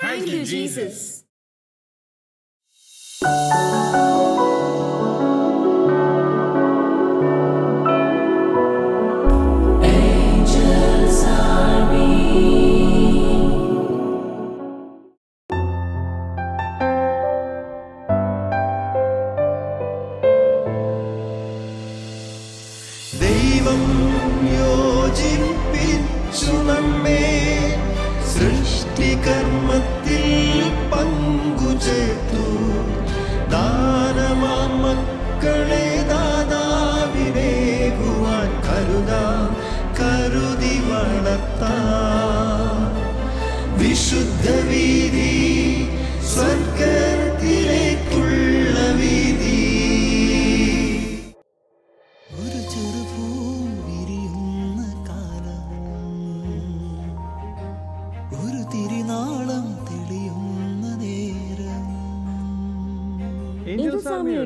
Thank you, Jesus.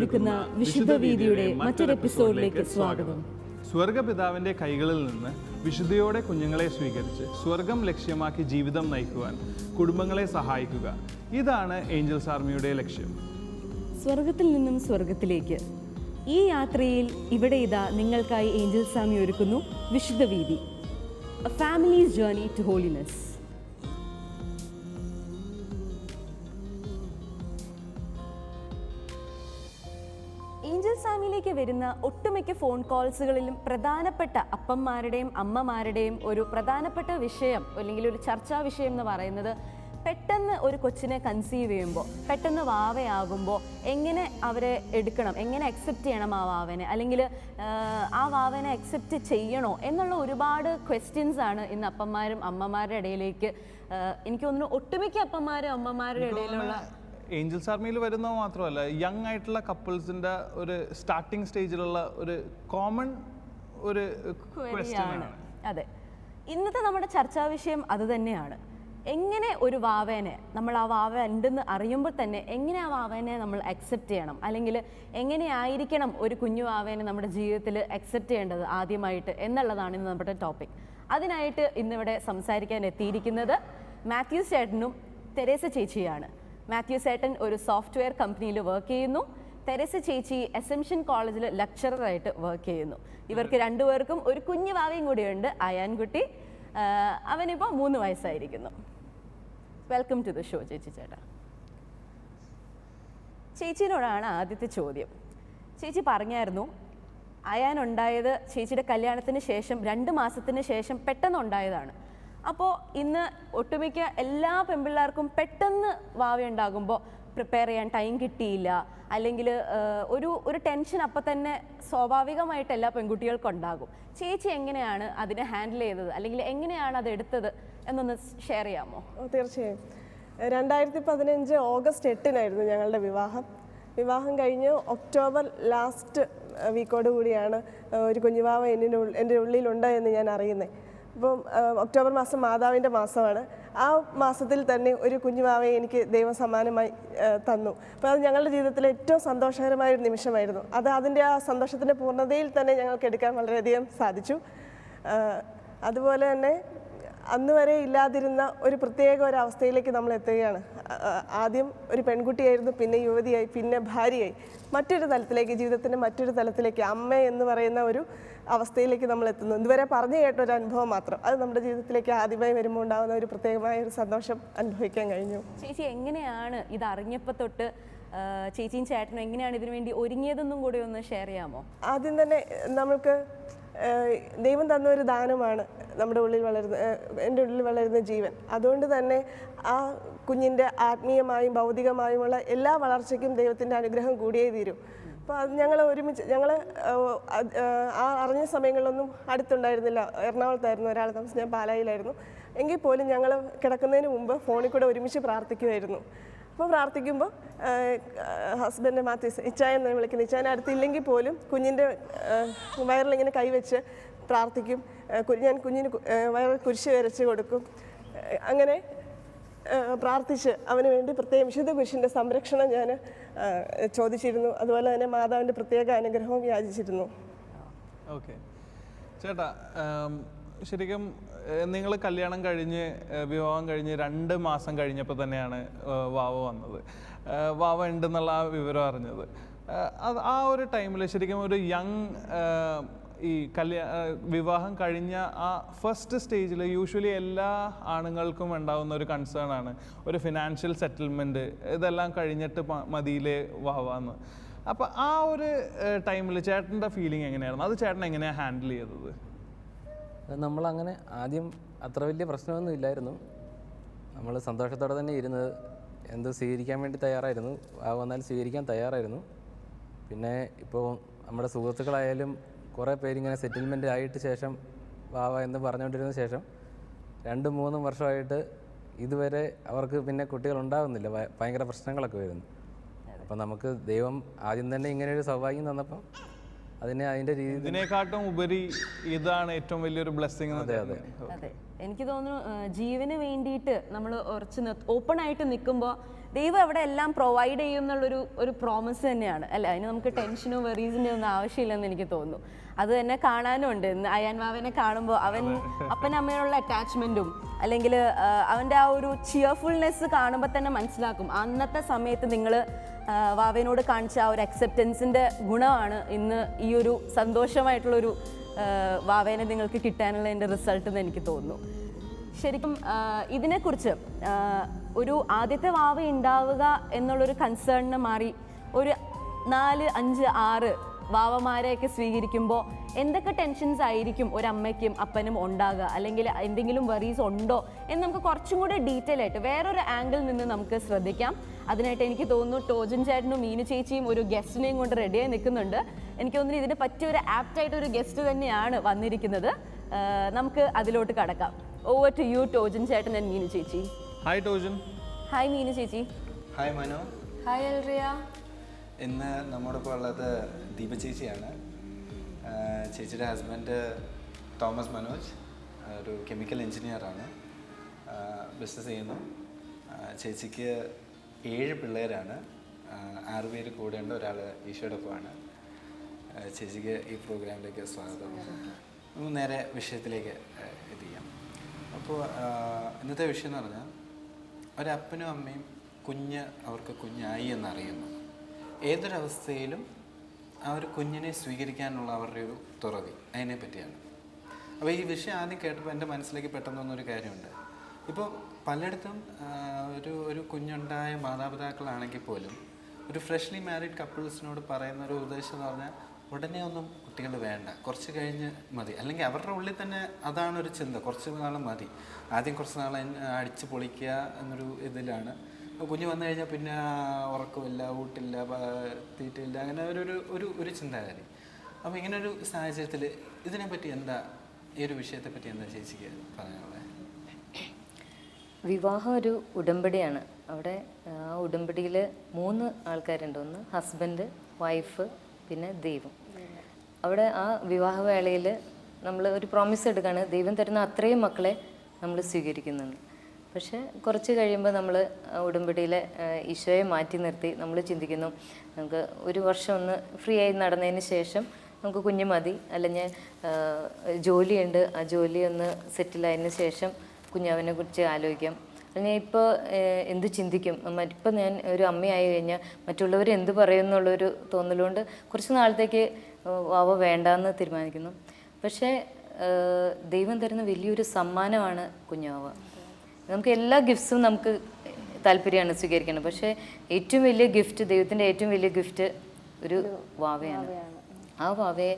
ഒരുക്കുന്ന വിശുദ്ധ വീതിയുടെ മറ്റൊരു എപ്പിസോഡിലേക്ക് സ്വാഗതം. സ്വർഗപിതാവിന്റെ കൈകളിൽ നിന്ന് വിശുദ്ധിയോടെ കുഞ്ഞുങ്ങളെ സ്വീകരിച്ച് സ്വർഗം ലക്ഷ്യമാക്കി ജീവിതം നയിക്കുവാൻ കുടുംബങ്ങളെ സഹായിക്കുക. ഇതാണ് ഏഞ്ചൽസ് ആർമിയുടെ ലക്ഷ്യം. സ്വർഗത്തിൽ നിന്നും സ്വർഗത്തിലേക്ക് ഈ യാത്രയിൽ ഇവിടെ ഇതാ നിങ്ങൾക്കായി ഏഞ്ചൽസ് ആർമി ഒരുക്കുന്നു വിശുദ്ധ വീതി. ഫാമിലീസ് ജേർണി ടു ഹോളിനെസ് വരുന്ന ഒട്ടുമിക്ക ഫോൺ കോൾസുകളിലും പ്രധാനപ്പെട്ട അപ്പന്മാരുടെയും അമ്മമാരുടെയും ഒരു പ്രധാനപ്പെട്ട വിഷയം അല്ലെങ്കിൽ ഒരു ചർച്ചാ വിഷയം എന്ന് പറയുന്നത് പെട്ടെന്ന് ഒരു കൊച്ചിനെ കൺസീവ് ചെയ്യുമ്പോൾ പെട്ടെന്ന് വാവയാകുമ്പോൾ എങ്ങനെ അവരെ എടുക്കണം എങ്ങനെ അക്സെപ്റ്റ് ചെയ്യണം ആ വാവനെ? അല്ലെങ്കിൽ ആ വാവനെ അക്സെപ്റ്റ് ചെയ്യണോ എന്നുള്ള ഒരുപാട് ക്വസ്റ്റ്യൻസ് ആണ് ഇന്ന് അപ്പന്മാരും അമ്മമാരുടെ ഇടയിലേക്ക് എനിക്ക് തോന്നുന്നു ഒട്ടുമിക്ക അപ്പന്മാരും അമ്മമാരുടെ ഇടയിലുള്ള ഏഞ്ചൽസ് ആർമിയിൽ വരുന്നത് മാത്രമല്ല യങ് ആയിട്ടുള്ള കപ്പിൾസിന്റെ ഒരു സ്റ്റാർട്ടിങ് സ്റ്റേജിലുള്ള ഒരു കോമൺ ഒരു ക്വസ്റ്റ്യൻ അതെ. ഇന്നത്തെ നമ്മുടെ ചർച്ചാ വിഷയം അത് തന്നെയാണ്. എങ്ങനെ ഒരു വാവേനെ നമ്മൾ ആ വാവ ഉണ്ടെന്ന് അറിയുമ്പോൾ തന്നെ എങ്ങനെ ആ വാവേനെ നമ്മൾ അക്സെപ്റ്റ് ചെയ്യണം? അല്ലെങ്കിൽ എങ്ങനെയായിരിക്കണം ഒരു കുഞ്ഞു വാവേനെ നമ്മുടെ ജീവിതത്തിൽ അക്സെപ്റ്റ് ചെയ്യേണ്ടത് ആദ്യമായിട്ട് എന്നുള്ളതാണ് ഇന്ന് നമ്മുടെ ടോപ്പിക് അതിനായിട്ട് ഇന്നിവിടെ സംസാരിക്കാൻ എത്തിയിരിക്കുന്നത് മാത്യൂസ് ചേട്ടനും തെരേസ ചേച്ചിയാണ്. മാത്യു സേട്ടൻ ഒരു സോഫ്റ്റ്വെയർ കമ്പനിയിൽ വർക്ക് ചെയ്യുന്നു. തെരസ് ചേച്ചി എസംഷൻ കോളേജിൽ ലെക്ചററായിട്ട് വർക്ക് ചെയ്യുന്നു. ഇവർക്ക് രണ്ടുപേർക്കും ഒരു കുഞ്ഞു വാവയും കൂടിയുണ്ട് അയാൻകുട്ടി. അവനിപ്പോൾ മൂന്ന് വയസ്സായിരിക്കുന്നു. വെൽക്കം ടു ദ ഷോ ചേച്ചി ചേട്ടാ. ചേച്ചിനോടാണ് ആദ്യത്തെ ചോദ്യം. ചേച്ചി പറഞ്ഞായിരുന്നു അയാൻ ഉണ്ടായത് ചേച്ചിയുടെ കല്യാണത്തിന് ശേഷം രണ്ട് മാസത്തിന് ശേഷം പെട്ടെന്ന് ഉണ്ടായതാണ്. അപ്പോൾ ഇന്ന് ഒട്ടുമിക്ക എല്ലാ പെൺപിള്ളേർക്കും പെട്ടെന്ന് വാവയുണ്ടാകുമ്പോൾ പ്രിപ്പയർ ചെയ്യാൻ ടൈം കിട്ടിയില്ല. അല്ലെങ്കിൽ ഒരു ഒരു ടെൻഷൻ അപ്പം തന്നെ സ്വാഭാവികമായിട്ട് എല്ലാ പെൺകുട്ടികൾക്കും ഉണ്ടാകും. ചേച്ചി എങ്ങനെയാണ് അതിനെ ഹാൻഡിൽ ചെയ്തത്? അല്ലെങ്കിൽ എങ്ങനെയാണ് അത് എടുത്തത്? എന്നൊന്ന് ഷെയർ ചെയ്യാമോ? തീർച്ചയായും. രണ്ടായിരത്തി പതിനഞ്ച് ഓഗസ്റ്റ് എട്ടിനായിരുന്നു ഞങ്ങളുടെ വിവാഹം. വിവാഹം കഴിഞ്ഞ് ഒക്ടോബർ ലാസ്റ്റ് വീക്കോട് കൂടിയാണ് ഒരു കുഞ്ഞുവാവ എന്നിന്റെ എന്റെ ഉള്ളിലുണ്ട് എന്ന് ഞാൻ അറിയുന്നത് അപ്പം ഒക്ടോബർ മാസം മാതാവിന്റെ മാസമാണ്. ആ മാസത്തിൽ തന്നെ ഒരു കുഞ്ഞുമാവെ എനിക്ക് ദൈവം സമ്മാനമായി തന്നു. അപ്പോൾ അത് ഞങ്ങളുടെ ജീവിതത്തിലെ ഏറ്റവും സന്തോഷകരമായ ഒരു നിമിഷമായിരുന്നു. അത് അതിന്റെ ആ സന്തോഷത്തിന്റെ പൂർണതയിൽ തന്നെ ഞങ്ങൾക്ക് എടുക്കാൻ വളരെയധികം സാധിച്ചു. അതുപോലെ തന്നെ അന്ന് വരെ ഇല്ലാതിരുന്ന ഒരു പ്രത്യേക ഒരു അവസ്ഥയിലേക്ക് നമ്മൾ എത്തുകയാണ്. ആദ്യം ഒരു പെൺകുട്ടിയായിരുന്നു പിന്നെ യുവതിയായി പിന്നെ ഭാര്യയായി. മറ്റൊരു തലത്തിലേക്ക് ജീവിതത്തിന്റെ മറ്റൊരു തലത്തിലേക്ക് അമ്മ എന്ന് പറയുന്ന ഒരു അവസ്ഥയിലേക്ക് നമ്മൾ എത്തുന്നു. ഇതുവരെ പറഞ്ഞു കേട്ട ഒരു അനുഭവം മാത്രം. അത് നമ്മുടെ ജീവിതത്തിലേക്ക് ആദ്യമായി വരുമ്പോൾ ഉണ്ടാകുന്ന ഒരു പ്രത്യേകമായ ഒരു സന്തോഷം അനുഭവിക്കാൻ കഴിഞ്ഞു. ചേച്ചി എങ്ങനെയാണ് ഇത് അറിഞ്ഞപ്പോൾ തൊട്ട് ചേച്ചിയും ചേട്ടനും എങ്ങനെയാണ് ഇതിനു വേണ്ടി ഒരുങ്ങിയതെന്നും കൂടി ഒന്ന് ഷെയർ ചെയ്യാമോ? ആദ്യം തന്നെ നമ്മൾക്ക് ദൈവം തന്ന ഒരു ദാനമാണ് നമ്മുടെ ഉള്ളിൽ വളരുന്ന എന്റെ ഉള്ളിൽ വളരുന്ന ജീവൻ. അതുകൊണ്ട് തന്നെ ആ കുഞ്ഞിന്റെ ആത്മീയമായും ഭൗതികമായുമുള്ള എല്ലാ വളർച്ചയ്ക്കും ദൈവത്തിന്റെ അനുഗ്രഹം കൂടിയേ തീരൂ. അപ്പോൾ അത് ഞങ്ങൾ ഒരുമിച്ച് ഞങ്ങൾ ആ അറിഞ്ഞ സമയങ്ങളിലൊന്നും അടുത്തുണ്ടായിരുന്നില്ല. എറണാകുളത്തായിരുന്നു ഒരാൾ താമസം ഞാൻ പാലായിലായിരുന്നു. എങ്കിൽ പോലും ഞങ്ങൾ കിടക്കുന്നതിന് മുമ്പ് ഫോണിൽ കൂടെ ഒരുമിച്ച് പ്രാർത്ഥിക്കുമായിരുന്നു അപ്പോൾ പ്രാർത്ഥിക്കുമ്പോൾ ഹസ്ബൻഡ് മാത്യൂസ് ഇച്ചായ എന്ന് വിളിക്കുന്നത്. ഇച്ചായനെ അടുത്തില്ലെങ്കിൽ പോലും കുഞ്ഞിന്റെ വയറിലിങ്ങനെ കൈവച്ച് പ്രാർത്ഥിക്കും. ഞാൻ കുഞ്ഞിന് വയറിൽ കുരിശ് വരച്ച് കൊടുക്കും. അങ്ങനെ പ്രാർത്ഥിച്ച് അവന് വേണ്ടി പ്രത്യേകം വിശുദ്ധ കുരിശിന്റെ സംരക്ഷണം ഞാൻ ചോദിച്ചിരുന്നു. അതുപോലെ തന്നെ മാതാവിന്റെ പ്രത്യേക അനുഗ്രഹവും യാചിച്ചിരുന്നു. ഓക്കെ. ചേട്ടാ ശരിക്കും നിങ്ങൾ കല്യാണം കഴിഞ്ഞ് വിവാഹം കഴിഞ്ഞ് രണ്ട് മാസം കഴിഞ്ഞപ്പോൾ തന്നെയാണ് വാവ വന്നത്. വാവ ഉണ്ടെന്നുള്ള ആ വിവരം അറിഞ്ഞത്. ആ ഒരു ടൈമിൽ ശരിക്കും ഒരു യങ് ഈ കല്യാ വിവാഹം കഴിഞ്ഞ ആ ഫസ്റ്റ് സ്റ്റേജിൽ യൂഷ്വലി എല്ലാ ആണുങ്ങൾക്കും ഉണ്ടാകുന്ന ഒരു കൺസേൺ ആണ്. ഒരു ഫിനാൻഷ്യൽ സെറ്റിൽമെന്റ് ഇതെല്ലാം കഴിഞ്ഞിട്ട് മതിയിലെ വാവാന്ന് അപ്പോൾ ആ ഒരു ടൈമിൽ ചേട്ടന്റെ ഫീലിംഗ് എങ്ങനെയായിരുന്നു? അത് ചേട്ടൻ എങ്ങനെയാണ് ഹാൻഡിൽ ചെയ്തത്? നമ്മളങ്ങനെ ആദ്യം അത്ര വലിയ പ്രശ്നമൊന്നും ഇല്ലായിരുന്നു. നമ്മൾ സന്തോഷത്തോടെ തന്നെ ഇരുന്നത്. എന്ത് സ്വീകരിക്കാൻ വേണ്ടി തയ്യാറായിരുന്നു? ആ വന്നാൽ സ്വീകരിക്കാൻ തയ്യാറായിരുന്നു. പിന്നെ ഇപ്പോൾ നമ്മുടെ സുഹൃത്തുക്കളായാലും കുറേ പേരിങ്ങനെ സെറ്റിൽമെന്റ് ആയിട്ട് ശേഷം വാവ എന്ന് പറഞ്ഞുകൊണ്ടിരുന്ന ശേഷം രണ്ടും മൂന്നും വർഷമായിട്ട് ഇതുവരെ അവർക്ക് പിന്നെ കുട്ടികൾ ഉണ്ടാകുന്നില്ല ഭയ- ഭയങ്കര പ്രശ്നങ്ങളൊക്കെ വരുന്നു. അപ്പം നമുക്ക് ദൈവം ആദ്യം തന്നെ ഇങ്ങനെ ഒരു സൗഭാഗ്യം തന്നപ്പം അതിനെ അതിന്റെ രീതി ഇതിനെക്കാട്ടും ഉപരി ഇതാണ് ഏറ്റവും വലിയൊരു ബ്ലെസ്സിങ് അതെ അതെ. അതെ. എനിക്ക് തോന്നുന്നു ജീവന് വേണ്ടിയിട്ട് നമ്മൾ ഉറച്ച് ഓപ്പൺ ആയിട്ട് നിൽക്കുമ്പോൾ ദൈവം അവിടെ എല്ലാം പ്രൊവൈഡ് ചെയ്യും എന്നുള്ളൊരു ഒരു പ്രോമിസ് തന്നെയാണ്. അല്ല അതിന് നമുക്ക് ടെൻഷനോ വെറീസിന്റെ ഒന്നും ആവശ്യമില്ലെന്ന് എനിക്ക് തോന്നുന്നു. അത് തന്നെ കാണാനും ഉണ്ട്. ഇന്ന് അയാൻ വാവനെ കാണുമ്പോൾ അവൻ അപ്പനമ്മയോടുള്ള അറ്റാച്ച്മെന്റും അല്ലെങ്കിൽ അവന്റെ ആ ഒരു ചിയർഫുൾനെസ് കാണുമ്പോൾ തന്നെ മനസ്സിലാക്കും. അന്നത്തെ സമയത്ത് നിങ്ങൾ വാവനോട് കാണിച്ച ആ ഒരു അക്സെപ്റ്റൻസിന്റെ ഗുണമാണ് ഇന്ന് ഈ ഒരു സന്തോഷമായിട്ടുള്ളൊരു വാവേനെ നിങ്ങൾക്ക് കിട്ടാനുള്ള എന്റെ റിസൾട്ട് എന്ന് എനിക്ക് തോന്നുന്നു. ശരിക്കും ഇതിനെക്കുറിച്ച് ഒരു ആദ്യത്തെ വാവ ഉണ്ടാവുക എന്നുള്ളൊരു കൺസേണിന് മാറി ഒരു നാല് അഞ്ച് ആറ് വാവമാരെയൊക്കെ സ്വീകരിക്കുമ്പോൾ എന്തൊക്കെ ടെൻഷൻസ് ആയിരിക്കും ഒരു അമ്മയ്ക്കും അപ്പനും ഉണ്ടാകുക അല്ലെങ്കിൽ എന്തെങ്കിലും വറീസ് ഉണ്ടോ? എന്ന് നമുക്ക് കുറച്ചും കൂടെ ഡീറ്റെയിൽ ആയിട്ട് വേറൊരു ആംഗിൾ നിന്ന് നമുക്ക് ശ്രദ്ധിക്കാം. അതിനായിട്ട് എനിക്ക് തോന്നുന്നു ടോജൻ ചേട്ടനും മീനു ചേച്ചിയും ഒരു ഗസ്റ്റിനെയും കൊണ്ട് റെഡിയായി നിൽക്കുന്നുണ്ട്. എനിക്ക് തോന്നുന്നു ഇതിന് പറ്റിയ ഒരു ആപ്റ്റായിട്ട് ഒരു ഗസ്റ്റ് തന്നെയാണ് വന്നിരിക്കുന്നത്. നമുക്ക് അതിലോട്ട് കടക്കാം. ഓവർ ടു യു ടോജൻ ചേട്ടൻ ആൻഡ് മീനു ചേച്ചി. ഹായ് ടോജൻ ഹായ് മീനു ചേച്ചി. ഹായ് മനോ ഹായ് അൽറിയ ഇന്ന് നമ്മോടൊപ്പം ഉള്ളത് ദീപ ചേച്ചിയാണ്. ചേച്ചിയുടെ ഹസ്ബൻഡ് തോമസ് മനോജ് ഒരു കെമിക്കൽ എഞ്ചിനീയറാണ് ബിസിനസ് ചെയ്യുന്നു. ചേച്ചിക്ക് ഏഴ് പിള്ളേരാണ്. ആറ് പേര് കൂടെയുണ്ട് ഒരാൾ ഈശോടൊപ്പമാണ് ഒപ്പമാണ് ചേച്ചിക്ക് ഈ പ്രോഗ്രാമിലേക്ക് സ്വാഗതം. നമുക്ക് നേരെ വിഷയത്തിലേക്ക് എത്തിക്കാം. ഇത് ചെയ്യാം അപ്പോൾ ഇന്നത്തെ വിഷയം എന്ന് പറഞ്ഞാൽ ഒരപ്പനും അമ്മയും കുഞ്ഞ് അവർക്ക് കുഞ്ഞായി എന്നറിയുന്നു. ഏതൊരവസ്ഥയിലും ആ ഒരു കുഞ്ഞിനെ സ്വീകരിക്കാനുള്ള അവരുടെ ഒരു തുറവി അതിനെ പറ്റിയാണ്. അപ്പോൾ ഈ വിഷയം ആദ്യം കേട്ടപ്പോൾ എന്റെ മനസ്സിലേക്ക് പെട്ടെന്ന് വന്നൊരു കാര്യമുണ്ട്. ഇപ്പോൾ പലയിടത്തും ഒരു ഒരു കുഞ്ഞുണ്ടായ മാതാപിതാക്കളാണെങ്കിൽ പോലും ഒരു ഫ്രഷ്ലി മാരീഡ് കപ്പിൾസിനോട് പറയുന്ന ഒരു ഉദ്ദേശം എന്ന് പറഞ്ഞാൽ ഉടനെ ഒന്നും കുട്ടികൾ വേണ്ട. കുറച്ച് കഴിഞ്ഞ് മതി. അല്ലെങ്കിൽ അവരുടെ ഉള്ളിൽ തന്നെ അതാണ് ഒരു ചിന്ത. കുറച്ച് നാളും മതി. ആദ്യം കുറച്ച് നാൾ അടിച്ച് പൊളിക്കുക എന്നൊരു ഇതിലാണ്. കുഞ്ഞ് വന്നു കഴിഞ്ഞാൽ പിന്നെ ഉറക്കമില്ല ഊട്ടില്ല തീറ്റയില്ല അങ്ങനെ ഒരു ഒരു ഒരു ചിന്താഗതി. അപ്പോൾ ഇങ്ങനെ ഒരു സാഹചര്യത്തിൽ ഇതിനെപ്പറ്റി എന്താ ഈ ഒരു വിഷയത്തെപ്പറ്റി എന്താ ചേച്ചിക്ക് പറയാനുള്ളത് വിവാഹം ഒരു ഉടമ്പടിയാണ്. അവിടെ ആ ഉടമ്പടിയിൽ മൂന്ന് ആൾക്കാരുണ്ട്. ഒന്ന് ഹസ്ബൻഡ് വൈഫ് പിന്നെ ദൈവം. അവിടെ ആ വിവാഹവേളയിൽ നമ്മൾ ഒരു പ്രോമിസ് എടുക്കുകയാണ്. ദൈവം തരുന്ന അത്രയും മക്കളെ നമ്മൾ സ്വീകരിക്കുന്നുണ്ട്. പക്ഷേ കുറച്ച് കഴിയുമ്പോൾ നമ്മൾ ഉടമ്പടിയിലെ ഈശോയെ മാറ്റി നിർത്തി നമ്മൾ ചിന്തിക്കുന്നു നമുക്ക് ഒരു വർഷം ഒന്ന് ഫ്രീ ആയി നടന്നതിന് ശേഷം നമുക്ക് കുഞ്ഞ് മതി. അല്ലെങ്കിൽ ജോലിയുണ്ട്. ആ ജോലി ഒന്ന് സെറ്റിലായതിന് ശേഷം കുഞ്ഞാവിനെ കുറിച്ച് ആലോചിക്കാം. അല്ലെങ്കിൽ ഇപ്പോൾ എന്ത് ചിന്തിക്കും? ഇപ്പം ഞാൻ ഒരു അമ്മയായി കഴിഞ്ഞാൽ മറ്റുള്ളവർ എന്ത് പറയും എന്നുള്ളൊരു തോന്നലുകൊണ്ട് കുറച്ച് നാളത്തേക്ക് അവ വേണ്ടാന്ന് തീരുമാനിക്കുന്നു. പക്ഷേ ദൈവം തരുന്ന വലിയൊരു സമ്മാനമാണ് കുഞ്ഞാവ. നമുക്ക് എല്ലാ ഗിഫ്റ്റ്സും നമുക്ക് താല്പര്യമാണ് സ്വീകരിക്കുന്നത് പക്ഷേ ഏറ്റവും വലിയ ഗിഫ്റ്റ് ദൈവത്തിന്റെ ഏറ്റവും വലിയ ഗിഫ്റ്റ് ഒരു വാവയാണ്. ആ വാവയെ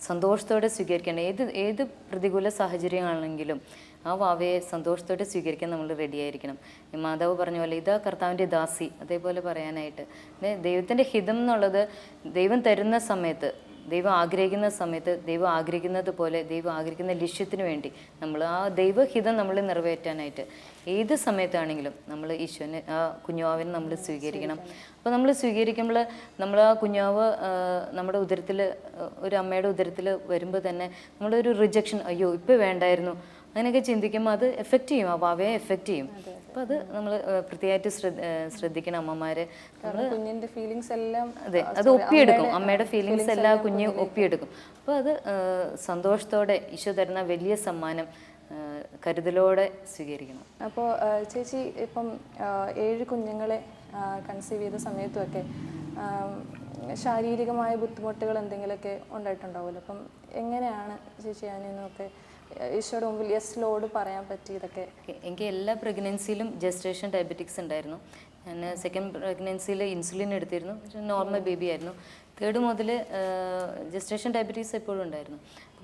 സന്തോഷത്തോടെ സ്വീകരിക്കണം ഏത് ഏത് പ്രതികൂല സാഹചര്യമാണെങ്കിലും ആ വാവയെ സന്തോഷത്തോടെ സ്വീകരിക്കാൻ നമ്മൾ റെഡിയായിരിക്കണം മാതാവ് പറഞ്ഞ പോലെ ഇതാ കർത്താവിന്റെ ദാസി അതേപോലെ പറയാനായിട്ട്. ദൈവത്തിന്റെ ഹിതം എന്നുള്ളത് ദൈവം തരുന്ന സമയത്ത് ദൈവം ആഗ്രഹിക്കുന്ന സമയത്ത് ദൈവം ആഗ്രഹിക്കുന്നത് പോലെ ദൈവം ആഗ്രഹിക്കുന്ന ലക്ഷ്യത്തിന് വേണ്ടി നമ്മൾ ആ ദൈവഹിതം നമ്മൾ നിറവേറ്റാനായിട്ട് ഏത് സമയത്താണെങ്കിലും നമ്മൾ ഈശോനെ ആ കുഞ്ഞുവാവിനെ നമ്മൾ സ്വീകരിക്കണം. അപ്പോൾ നമ്മൾ സ്വീകരിക്കുമ്പോൾ നമ്മൾ ആ കുഞ്ഞാവ് നമ്മുടെ ഉദരത്തിൽ ഒരു അമ്മയുടെ ഉദരത്തിൽ വരുമ്പോൾ തന്നെ നമ്മളൊരു റിജക്ഷൻ അയ്യോ ഇപ്പോൾ വേണ്ടായിരുന്നു. അങ്ങനെയൊക്കെ ചിന്തിക്കുമ്പോൾ അത് എഫക്റ്റ് ചെയ്യും ആ ഭാവയെ എഫക്റ്റ് ചെയ്യും. അപ്പോൾ അത്. നമ്മൾ പ്രത്യേകമായിട്ട് ശ്രദ്ധിക്കണം അമ്മമാര്. കുഞ്ഞിന്റെ ഫീലിങ്സ് എല്ലാം അതെ അത് ഒപ്പിയെടുക്കും. അമ്മയുടെ ഫീലിങ്സ് എല്ലാം കുഞ്ഞ് ഒപ്പിയെടുക്കും. അപ്പോൾ അത് സന്തോഷത്തോടെ ഈശോ തരുന്ന വലിയ സമ്മാനം കരുതലോടെ സ്വീകരിക്കണം. അപ്പോൾ ചേച്ചി ഇപ്പം ഏഴ് കുഞ്ഞുങ്ങളെ കൺസീവ് ചെയ്ത സമയത്തുമൊക്കെ ശാരീരികമായ ബുദ്ധിമുട്ടുകൾ എന്തെങ്കിലുമൊക്കെ ഉണ്ടായിട്ടുണ്ടാവുമല്ലോ? അപ്പം എങ്ങനെയാണ് ചേച്ചി അതിനൊക്കെ ഈശോയുടെ മുമ്പിൽ യെസ് ലോഡ് പറയാൻ പറ്റി ഇതൊക്കെ. എനിക്ക് എല്ലാ പ്രഗ്നൻസിയിലും ജസ്റ്റേഷൻ ഡയബറ്റിക്സ് ഉണ്ടായിരുന്നു. ഞാൻ സെക്കൻഡ് പ്രഗ്നൻസിയിൽ ഇൻസുലിൻ എടുത്തിരുന്നു. പക്ഷേ നോർമൽ ബേബി ആയിരുന്നു. തേർഡ് മുതൽ ജസ്റ്റേഷൻ ഡയബറ്റീസ് എപ്പോഴും ഉണ്ടായിരുന്നു.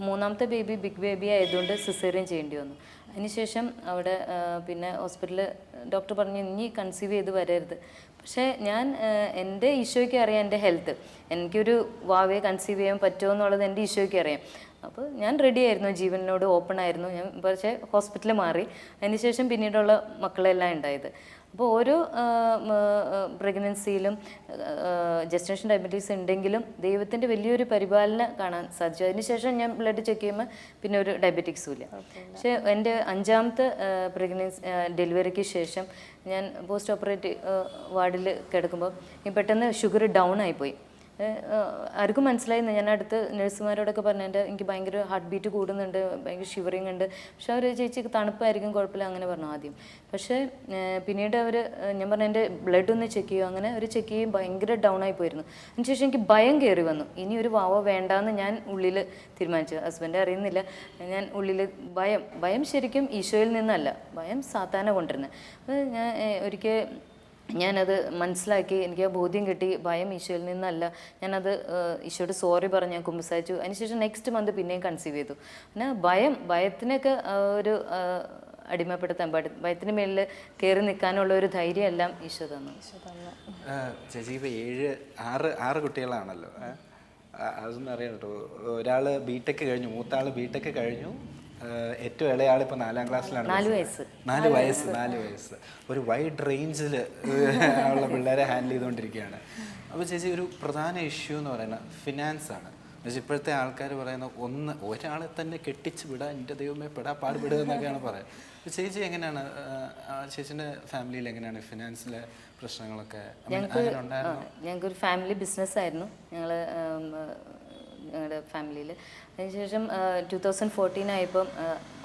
മൂന്നാമത്തെ ബേബി ബിഗ് ബേബി ആയതുകൊണ്ട് സിസേറിയൻ ചെയ്യേണ്ടി വന്നു. അതിനുശേഷം അവിടെ പിന്നെ ഹോസ്പിറ്റലിൽ ഡോക്ടർ പറഞ്ഞു ഇനി കൺസീവ് ചെയ്ത് വരരുത്. പക്ഷേ ഞാൻ എന്റെ ഈശോയ്ക്ക് അറിയാം എന്റെ ഹെൽത്ത് എനിക്കൊരു വാവയെ കൺസീവ് ചെയ്യാൻ പറ്റുമോ എന്നുള്ളത് എന്റെ ഈശോയ്ക്ക് അറിയാം. അപ്പോൾ ഞാൻ റെഡി ആയിരുന്നു ജീവനോട് ഓപ്പൺ ആയിരുന്നു. ഞാൻ പക്ഷേ ഹോസ്പിറ്റലിൽ മാറി. അതിനുശേഷം പിന്നീടുള്ള മക്കളെല്ലാം ഉണ്ടായത്. അപ്പോൾ ഓരോ പ്രഗ്നൻസിയിലും ജസ്റ്റേഷൻ ഡയബറ്റീസ് ഉണ്ടെങ്കിലും ദൈവത്തിന്റെ വലിയൊരു പരിപാലന കാണാൻ സാധിച്ചു. അതിനുശേഷം ഞാൻ ബ്ലഡ് ചെക്ക് ചെയ്യുമ്പോൾ പിന്നെ ഒരു ഡയബറ്റിക്സും ഇല്ല. പക്ഷേ എന്റെ അഞ്ചാമത്തെ പ്രഗ്നൻസി ഡെലിവറിക്ക് ശേഷം ഞാൻ പോസ്റ്റ് ഓപ്പറേറ്റീവ് വാർഡിൽ കിടക്കുമ്പോൾ ഈ പെട്ടെന്ന് ഷുഗർ ഡൗൺ ആയിപ്പോയി ആർക്കും മനസ്സിലായിരുന്നു ഞാൻ അടുത്ത് നഴ്സുമാരോടൊക്കെ പറഞ്ഞു എന്റെ എനിക്ക് ഭയങ്കര ഹാർട്ട് ബീറ്റ് കൂടുന്നുണ്ട് ഭയങ്കര ഷിവറിങ് ഉണ്ട്. പക്ഷെ അവർ ചേച്ചി തണുപ്പായിരിക്കും കുഴപ്പമില്ല. അങ്ങനെ പറഞ്ഞു ആദ്യം. പക്ഷേ പിന്നീട് അവർ ഞാൻ പറഞ്ഞു എന്റെ ബ്ലഡ് ഒന്ന് ചെക്ക് ചെയ്യുക അങ്ങനെ അവർ ചെക്ക് ചെയ്യും ഭയങ്കര ഡൗൺ ആയി പോയിരുന്നു. അതിനുശേഷം എനിക്ക് ഭയം കയറി വന്നു. ഇനി ഒരു വാവ വേണ്ടാന്ന് ഞാൻ ഉള്ളിൽ തീരുമാനിച്ചു. ഹസ്ബൻഡ് അറിയുന്നില്ല. ഞാൻ ഉള്ളിൽ ഭയം ഭയം ശരിക്കും ഈശോയിൽ നിന്നല്ല ഭയം സാധാരണ കൊണ്ടിരുന്നത് അപ്പോൾ ഞാൻ ഒരിക്കൽ ഞാനത് മനസ്സിലാക്കി എനിക്ക് ആ ബോധ്യം കിട്ടി ഭയം ഈശോയിൽ നിന്നല്ല. ഞാനത് ഈശോയോട് സോറി പറഞ്ഞ് ഞാൻ കുമ്പസാരിച്ചു. അതിനുശേഷം നെക്സ്റ്റ് മന്ത് പിന്നെയും കൺസീവ് ചെയ്തു. പിന്നെ ഭയം ഭയത്തിനൊക്കെ ഒരു അടിമപ്പെടുത്താൻ പാടും ഭയത്തിന് മേലിൽ കയറി നിൽക്കാനുള്ള ഒരു ധൈര്യം എല്ലാം ഈശോ തന്നു. ചേച്ചി ഇപ്പോൾ ഏഴ് ആറ് ആറ് കുട്ടികളാണല്ലോ? അതൊന്നും അറിയാം കേട്ടോ ഒരാൾ ബിടെക് കഴിഞ്ഞു മൂത്താൾ ബിടെക് കഴിഞ്ഞു ഏറ്റവും ഇളയ ആൾ ഇപ്പോൾ നാലാം ക്ലാസ്സിലാണ് നാല് വയസ്സ്. നാല് വയസ്സ് നാല് വയസ്സ്. ഒരു വൈഡ് റേഞ്ചിൽ ഉള്ള പിള്ളേരെ ഹാൻഡിൽ ചെയ്തുകൊണ്ടിരിക്കുകയാണ് അപ്പോൾ ചേച്ചി ഒരു പ്രധാന ഇഷ്യൂ എന്ന് പറയുന്നത് ഫിനാൻസ് ആണ്. ഇപ്പോഴത്തെ ആൾക്കാർ പറയുന്ന ഒന്ന് ഒരാളെ തന്നെ കെട്ടിച്ച് വിടാൻ എന്റെ ദൈവമേ പെടാ പാടുപെടുക എന്നൊക്കെയാണ് പറയുന്നത്. ചേച്ചി എങ്ങനെയാണ് ചേച്ചിന്റെ ഫാമിലിയിൽ എങ്ങനെയാണ് ഫിനാൻസിലെ പ്രശ്നങ്ങളൊക്കെ? ഞങ്ങൾക്ക് ഒരു ഞങ്ങൾക്കൊരു ഫാമിലി ബിസിനസ്സായിരുന്നു ഞങ്ങൾ ഞങ്ങളുടെ ഫാമിലിയിൽ. അതിനുശേഷം ടു തൗസൻഡ് ഫോർട്ടീൻ ആയപ്പം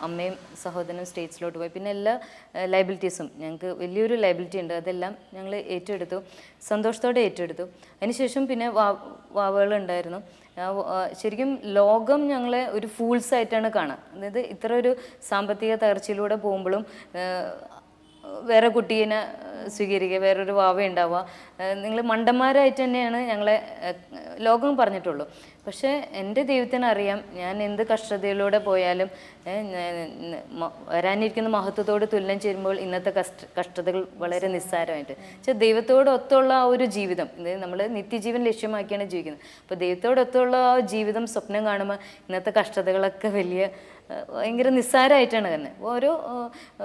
അമ്മയും സഹോദരനും സ്റ്റേറ്റ്സിലോട്ട് പോയി. പിന്നെ എല്ലാ ലൈബിലിറ്റീസും ഞങ്ങൾക്ക് വലിയൊരു ലൈബിലിറ്റി ഉണ്ട്. അതെല്ലാം ഞങ്ങൾ ഏറ്റെടുത്തു. സന്തോഷത്തോടെ ഏറ്റെടുത്തു. അതിനുശേഷം പിന്നെ വാ വാവുകളുണ്ടായിരുന്നു. ശരിക്കും ലോകം ഞങ്ങളെ ഒരു ഫൂൾസ് ആയിട്ടാണ് കാണുക അതായത് ഇത്ര ഒരു സാമ്പത്തിക തകർച്ചയിലൂടെ പോകുമ്പോഴും വേറെ കുട്ടീനെ സ്വീകരിക്കുക വേറൊരു വാവ ഉണ്ടാവുക. നിങ്ങൾ മണ്ടന്മാരായിട്ട് തന്നെയാണ് ഞങ്ങളെ ലോകം പറഞ്ഞിട്ടുള്ളൂ. പക്ഷേ എന്റെ ദൈവത്തിന് അറിയാം ഞാൻ എന്ത് കഷ്ടതയിലൂടെ പോയാലും വരാനിരിക്കുന്ന മഹത്വത്തോട് തുല്യം ചേരുമ്പോൾ ഇന്നത്തെ കഷ്ട കഷ്ടതകൾ വളരെ നിസ്സാരമായിട്ട്. പക്ഷേ ദൈവത്തോടൊത്തുള്ള ആ ഒരു ജീവിതം നമ്മൾ നിത്യജീവൻ ലക്ഷ്യമാക്കിയാണ് ജീവിക്കുന്നത്. അപ്പോൾ ദൈവത്തോടൊത്തുള്ള ആ ജീവിതം സ്വപ്നം കാണുമ്പോൾ ഇന്നത്തെ കഷ്ടതകളൊക്കെ വലിയ ഭയങ്കര നിസ്സാരമായിട്ടാണ് തന്നെ. ഓരോ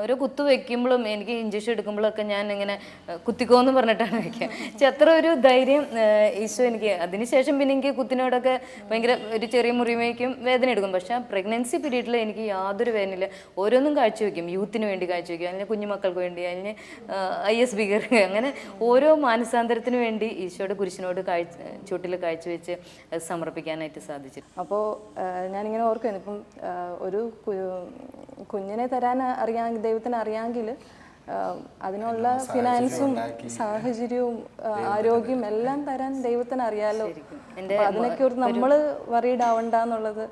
ഓരോ കുത്തു വെക്കുമ്പോഴും എനിക്ക് ഇഞ്ചക്ഷൻ എടുക്കുമ്പോഴൊക്കെ ഞാൻ ഇങ്ങനെ കുത്തിക്കോന്ന് പറഞ്ഞിട്ടാണ് വെക്കുക പക്ഷെ അത്ര ഒരു ധൈര്യം ഈശോ എനിക്ക്. അതിനുശേഷം പിന്നെ എനിക്ക് കുത്തിനോടൊക്കെ ഭയങ്കര ഒരു ചെറിയ മുറിവേക്കും വേദന എടുക്കും. പക്ഷെ ആ പ്രഗ്നൻസി പീരീഡിൽ എനിക്ക് യാതൊരു വേദനയില്ല. ഓരോന്നും കാഴ്ചവെക്കും യൂത്തിന് വേണ്ടി കാഴ്ചവെക്കും അല്ലെങ്കിൽ കുഞ്ഞുമക്കൾക്ക് വേണ്ടി അല്ലെങ്കിൽ ഐ എസ് ബിഗർ അങ്ങനെ ഓരോ മാനസാന്തരത്തിന് വേണ്ടി ഈശോയുടെ കുരിശിനോട് കാഴ്ച ചൂട്ടിൽ കാഴ്ചവെച്ച് സമർപ്പിക്കാനായിട്ട് സാധിച്ചു അപ്പോൾ ഞാനിങ്ങനെ ഓർക്കുന്നു ഇപ്പം ആ, ഒരു കുഞ്ഞിനെ തരാൻ അറിയാൻ ദൈവത്തിന് അറിയാമെങ്കിൽ അതിനുള്ള ഫിനാൻസും സാഹചര്യവും ആരോഗ്യം എല്ലാം തരാൻ ദൈവത്തിന് അറിയാലോ. എന്റെ അതിനൊക്കെ ഒരു നമ്മൾ വറീഡ് ആവണ്ട എന്നുള്ളത്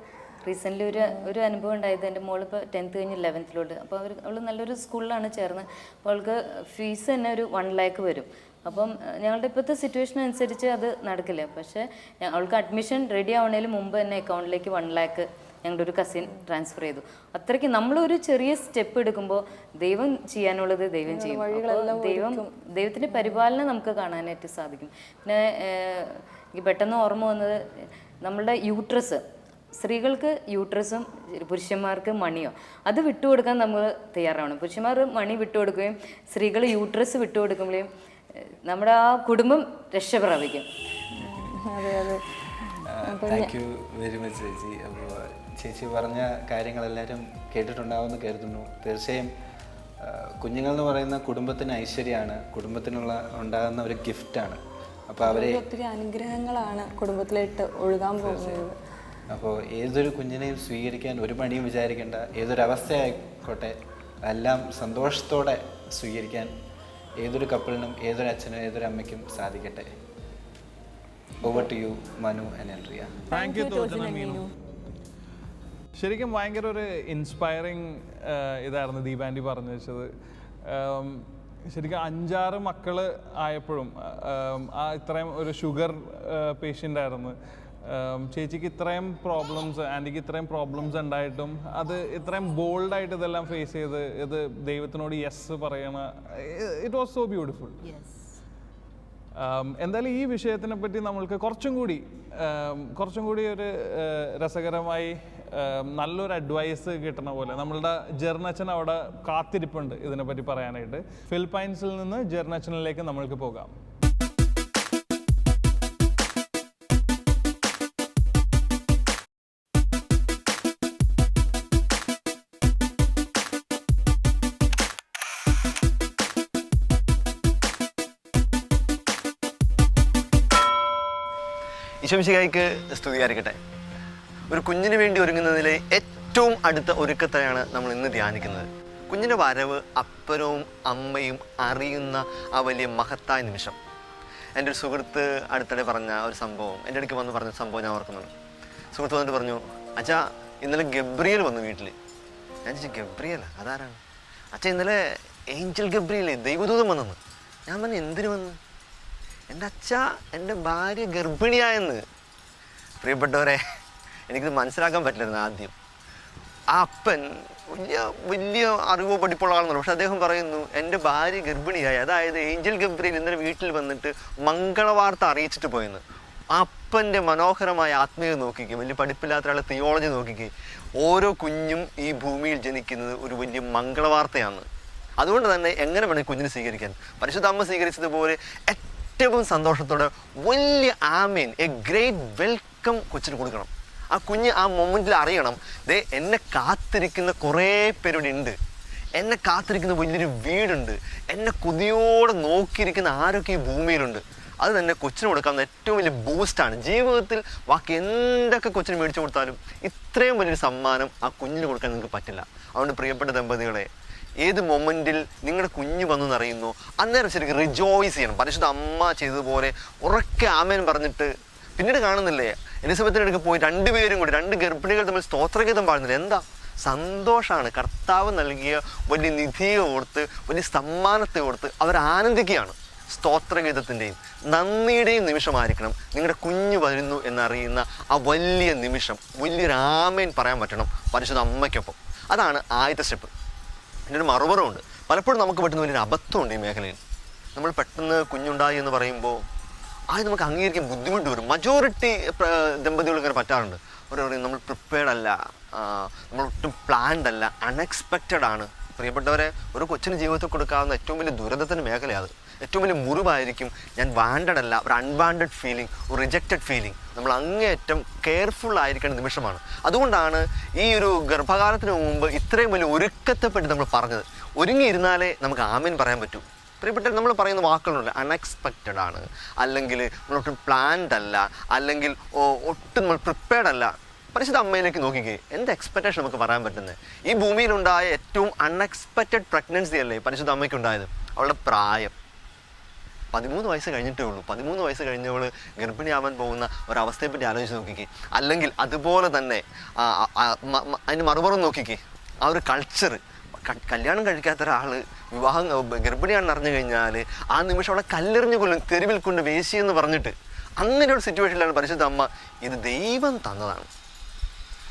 റീസെന്റ്ലി ഒരു ഒരു അനുഭവം ഉണ്ടായത് എന്റെ മോൾ ഇപ്പോൾ ടെൻത്ത് കഴിഞ്ഞ് ലെവൻത്തിലോട്ട് അപ്പോൾ അവർ അവൾ നല്ലൊരു സ്കൂളിലാണ് ചേർന്നത്. അപ്പോൾ അവൾക്ക് ഫീസ് തന്നെ ഒരു വൺ ലാക്ക് വരും. അപ്പം ഞങ്ങളുടെ ഇപ്പോഴത്തെ സിറ്റുവേഷൻ അനുസരിച്ച് അത് നടക്കില്ല. പക്ഷേ അവൾക്ക് അഡ്മിഷൻ റെഡി ആവണേലും മുമ്പ് തന്നെ അക്കൗണ്ടിലേക്ക് വൺ ലാക്ക് ഞങ്ങളുടെ ഒരു കസിൻ ട്രാൻസ്ഫർ ചെയ്തു. അത്രയ്ക്ക് നമ്മളൊരു ചെറിയ സ്റ്റെപ്പ് എടുക്കുമ്പോൾ ദൈവം ചെയ്യാനുള്ളത് ദൈവം ചെയ്യും. അപ്പോൾ ദൈവം ദൈവത്തിന്റെ പരിപാലനം നമുക്ക് കാണാനായിട്ട് സാധിക്കും. പിന്നെ എനിക്ക് പെട്ടെന്ന് ഓർമ്മ വന്നത് നമ്മളുടെ യൂട്രസ് സ്ത്രീകൾക്ക് യൂട്രസും പുരുഷന്മാർക്ക് മണിയോ. അത് വിട്ടുകൊടുക്കാൻ നമ്മൾ തയ്യാറാവണം. പുരുഷന്മാർ മണി വിട്ടുകൊടുക്കുകയും സ്ത്രീകൾ യൂട്രസ് വിട്ടുകൊടുക്കുമ്പോഴേയും നമ്മുടെ ആ കുടുംബം രക്ഷപ്രാപിക്കും. അതെ അതെ. താങ്ക് യു വെരി മച്ച് ചേച്ചി. അപ്പോൾ ചേച്ചി പറഞ്ഞ കാര്യങ്ങളെല്ലാവരും കേട്ടിട്ടുണ്ടാവുമെന്ന് കരുതുന്നു. തീർച്ചയായും കുഞ്ഞുങ്ങൾ എന്ന് പറയുന്ന കുടുംബത്തിന് ഐശ്വര്യമാണ്. കുടുംബത്തിനുള്ള ഉണ്ടാകുന്ന ഒരു ഗിഫ്റ്റാണ്. അപ്പോൾ അവരെ ഒത്തിരി അനുഗ്രഹങ്ങളാണ് കുടുംബത്തിലിട്ട് ഒഴുകാൻ പോകുന്നത്. അപ്പോൾ ഏതൊരു കുഞ്ഞിനെയും സ്വീകരിക്കാൻ ഒരു മടിയും വിചാരിക്കേണ്ട. ഏതൊരു അവസ്ഥയായിക്കോട്ടെ എല്ലാം സന്തോഷത്തോടെ സ്വീകരിക്കാൻ ഏതൊരു കപ്പിളിനും ഏതൊരു അച്ഛനും ഏതൊരു അമ്മയ്ക്കും സാധിക്കട്ടെ. Over to you Manu and എൻട്രിയ thank you Meenu ശരിക്കും ഭയങ്കര ഒരു ഇൻസ്പയറിങ് ഇതായിരുന്നു ദീപാൻഡി പറഞ്ഞു വെച്ചത്. ശരിക്കും അഞ്ചാറ് മക്കൾ ആയപ്പോഴും ആ ഇത്രയും ഒരു ഷുഗർ പേഷ്യന്റ് ആയിരുന്നു. ചേച്ചിക്ക് ഇത്രയും പ്രോബ്ലംസ് ആന്റിക്ക് ഇത്രയും പ്രോബ്ലംസ് ഉണ്ടായിട്ടും അത് ഇത്രയും ബോൾഡായിട്ട് ഇതെല്ലാം ഫേസ് ചെയ്ത് ഇത് ദൈവത്തിനോട് യെസ് പറയണ ഇറ്റ് വാസ് സോ ബ്യൂട്ടിഫുൾ എന്തായാലും ഈ വിഷയത്തിനെ പറ്റി നമ്മൾക്ക് കുറച്ചും കൂടി കുറച്ചും കൂടി ഒരു രസകരമായി നല്ലൊരു അഡ്വൈസ് കിട്ടണ പോലെ. നമ്മളുടെ ജെർണച്ചൻ അവിടെ കാത്തിരിപ്പുണ്ട് ഇതിനെപ്പറ്റി പറയാനായിട്ട്. ഫിലിപ്പൈൻസിൽ നിന്ന് ജെർണച്ചനിലേക്ക് നമ്മൾക്ക് പോകാം. ഈശോമിശികായിക്ക് സ്തുതിയായിരിക്കട്ടെ. ഒരു കുഞ്ഞിന് വേണ്ടി ഒരുങ്ങുന്നതിലെ ഏറ്റവും അടുത്ത ഒരുക്കത്തെയാണ് നമ്മൾ ഇന്ന് ധ്യാനിക്കുന്നത്. കുഞ്ഞിന്റെ വരവ് അപ്പനവും അമ്മയും അറിയുന്ന ആ വലിയ മഹത്തായ നിമിഷം. എന്റെ ഒരു സുഹൃത്ത് അടുത്തിടെ പറഞ്ഞ ഒരു സംഭവം എന്റെ അടുക്ക് വന്ന് പറഞ്ഞ സംഭവം ഞാൻ ഓർക്കുന്നുണ്ട്. സുഹൃത്ത് വന്നിട്ട് പറഞ്ഞു അച്ഛാ ഇന്നലെ ഗബ്രിയൽ വന്നു വീട്ടിൽ ഞാൻ ചോദിച്ചു ഗബ്രിയൽ? അതാരാണ്? അച്ഛാ ഇന്നലെ ഏഞ്ചൽ ഗബ്രിയലേ ദൈവദൂതം വന്നെന്ന് ഞാൻ പറഞ്ഞു എന്തിനു വന്ന്? എന്റെ അച്ഛ എന്റെ ഭാര്യ ഗർഭിണിയായെന്ന്. പ്രിയപ്പെട്ടവരെ എനിക്കിത് മനസ്സിലാക്കാൻ പറ്റില്ലായിരുന്നു ആദ്യം. ആ അപ്പൻ വലിയ വലിയ അറിവോ പഠിപ്പുള്ള ആളെന്നല്ല പക്ഷെ അദ്ദേഹം പറയുന്നു എന്റെ ഭാര്യ ഗർഭിണിയായി. അതായത് ഏഞ്ചൽ ഗബ്രിയിൽ ഇന്നലെ വീട്ടിൽ വന്നിട്ട് മംഗളവാർത്ത അറിയിച്ചിട്ട് പോയെന്ന്. അപ്പന്റെ മനോഹരമായ ആത്മീയത നോക്കിക്കുക വലിയ പഠിപ്പില്ലാത്ത ഒരാളെ തിയോളജി നോക്കിക്കുക ഓരോ കുഞ്ഞും ഈ ഭൂമിയിൽ ജനിക്കുന്നത് ഒരു വലിയ മംഗളവാർത്തയാണ്. അതുകൊണ്ട് തന്നെ എങ്ങനെ വേണം കുഞ്ഞിനെ സ്വീകരിക്കാൻ? പരിശുദ്ധ അമ്മ സ്വീകരിച്ചതുപോലെ ഏറ്റവും സന്തോഷത്തോടെ വലിയ ആമീൻ എ ഗ്രേറ്റ് വെൽക്കം കൊച്ചിന് കൊടുക്കണം. ആ കുഞ്ഞ് ആ മൊമെന്റിൽ അറിയണം. ദേ എന്നെ കാത്തിരിക്കുന്ന കുറേ പേരുടെ ഉണ്ട് എന്നെ കാത്തിരിക്കുന്ന വലിയൊരു വീടുണ്ട്. എന്നെ കുതിയോടെ നോക്കിയിരിക്കുന്ന ആരൊക്കെ ഈ ഭൂമിയിലുണ്ട്? അത് തന്നെ കൊച്ചിന് കൊടുക്കാവുന്ന ഏറ്റവും വലിയ ബൂസ്റ്റാണ് ജീവിതത്തിൽ ബാക്കി എന്തൊക്കെ കൊച്ചിന് മേടിച്ചു കൊടുത്താലും ഇത്രയും വലിയൊരു സമ്മാനം ആ കുഞ്ഞിന് കൊടുക്കാൻ നിങ്ങൾക്ക് പറ്റില്ല. അതുകൊണ്ട് പ്രിയപ്പെട്ട ദമ്പതികളെ ഏത് മൊമെന്റിൽ നിങ്ങളുടെ കുഞ്ഞ് വന്നു എന്നറിയുന്നു? അന്നേരം ശരിക്കും റിജോയ്സ് ചെയ്യണം. പരിശുദ്ധ അമ്മ ചെയ്തതുപോലെ ഉറക്കെ ആമേൻ പറഞ്ഞിട്ട് പിന്നീട് കാണുന്നില്ലേ? എലിസബത്തിന്റെ അടുക്ക് പോയി രണ്ടുപേരും കൂടി രണ്ട് ഗർഭിണികൾ തമ്മിൽ സ്തോത്രഗീതം പാടുന്നില്ല? എന്താ? സന്തോഷമാണ് കർത്താവ് നൽകിയ വലിയ നിധിയെ ഓർത്ത് വലിയ സമ്മാനത്തെ ഓർത്ത് അവർ ആനന്ദിക്കുകയാണ്. സ്തോത്രഗീതത്തിന്റെയും നന്ദിയുടെയും നിമിഷമായിരിക്കണം നിങ്ങളുടെ കുഞ്ഞ് വരുന്നു എന്നറിയുന്ന ആ വലിയ നിമിഷം വലിയൊരു ആമേൻ പറയാൻ പറ്റണം പരിശുദ്ധ അമ്മയ്ക്കൊപ്പം. അതാണ് ആദ്യത്തെ സ്റ്റെപ്പ്. പിന്നെ ഒരു മറുപുറമുണ്ട് പലപ്പോഴും നമുക്ക് പറ്റുന്ന വലിയൊരു അബദ്ധമുണ്ട് ഈ മേഖലയിൽ. നമ്മൾ പെട്ടെന്ന് കുഞ്ഞുണ്ടായി എന്ന് പറയുമ്പോൾ അത് നമുക്ക് അംഗീകരിക്കാൻ ബുദ്ധിമുട്ട് വരും. മജോറിറ്റി ദമ്പതികൾ ഇങ്ങനെ പറ്റാറുണ്ട്. അവർ പറയും നമ്മൾ പ്രിപ്പയർഡ് അല്ല. നമ്മൾ ഒട്ടും പ്ലാൻഡ് അല്ല. അൺഎക്സ്പെക്റ്റഡ് ആണ്. പ്രിയപ്പെട്ടവരെ ഒരു കൊച്ചിന് ജീവിതത്തിൽ കൊടുക്കാവുന്ന ഏറ്റവും വലിയ ദുരന്തത്തിന് മേഖലയാണ് ഏറ്റവും വലിയ മുറിവായിരിക്കും ഞാൻ വാണ്ടഡ് അല്ല ഒരു അൺവാണ്ടഡ് ഫീലിംഗ് ഒരു റിജക്റ്റഡ് ഫീലിംഗ് നമ്മൾ അങ്ങേയറ്റം കെയർഫുൾ ആയിരിക്കേണ്ട നിമിഷമാണ്. അതുകൊണ്ടാണ് ഈ ഒരു ഗർഭകാലത്തിന് മുമ്പ് ഇത്രയും വലിയ ഒരുക്കത്തെപ്പറ്റി നമ്മൾ പറഞ്ഞത്. ഒരുങ്ങിയിരുന്നാലേ നമുക്ക് ആമീൻ പറയാൻ പറ്റൂ. പ്രിയപ്പെട്ട നമ്മൾ പറയുന്ന വാക്കുകളുണ്ട്. അൺഎക്സ്പെക്റ്റഡ് ആണ്. അല്ലെങ്കിൽ നമ്മളൊട്ടും പ്ലാൻഡ് അല്ല. അല്ലെങ്കിൽ ഒട്ടും നമ്മൾ പ്രിപ്പയർഡ് അല്ല. പരിശുദ്ധ അമ്മയിലേക്ക് നോക്കിക്കേ. എന്ത് എക്സ്പെക്റ്റേഷൻ നമുക്ക് പറയാൻ പറ്റുന്നത് ഈ ഭൂമിയിലുണ്ടായ ഏറ്റവും അൺഎക്സ്പെക്റ്റഡ് പ്രഗ്നൻസി അല്ലേ പരിശുദ്ധ അമ്മയ്ക്ക് ഉണ്ടായത് അവളുടെ പ്രായം. പതിമൂന്ന് വയസ്സ് കഴിഞ്ഞിട്ടേ ഉള്ളൂ. പതിമൂന്ന് വയസ്സ് കഴിഞ്ഞവൾ ഗർഭിണിയാവാൻ പോകുന്ന ഒരവസ്ഥയെ പറ്റി ആലോചിച്ച് നോക്കിക്കേ. അല്ലെങ്കിൽ അതുപോലെ തന്നെ അതിന് മറുപുറം നോക്കിക്കേ. ആ ഒരു കൾച്ചർ കല്യാണം കഴിക്കാത്ത ഒരാൾ വിവാഹം ഗർഭിണിയാണെന്ന് അറിഞ്ഞു കഴിഞ്ഞാൽ ആ നിമിഷം അവളെ കല്ലെറിഞ്ഞു കൊല്ലും തെരുവിൽ കൊണ്ട് വേശി എന്ന് പറഞ്ഞിട്ട് അങ്ങനെ ഒരു സിറ്റുവേഷനിലാണ് പരിശുദ്ധ അമ്മ ഇത് ദൈവം തന്നതാണ്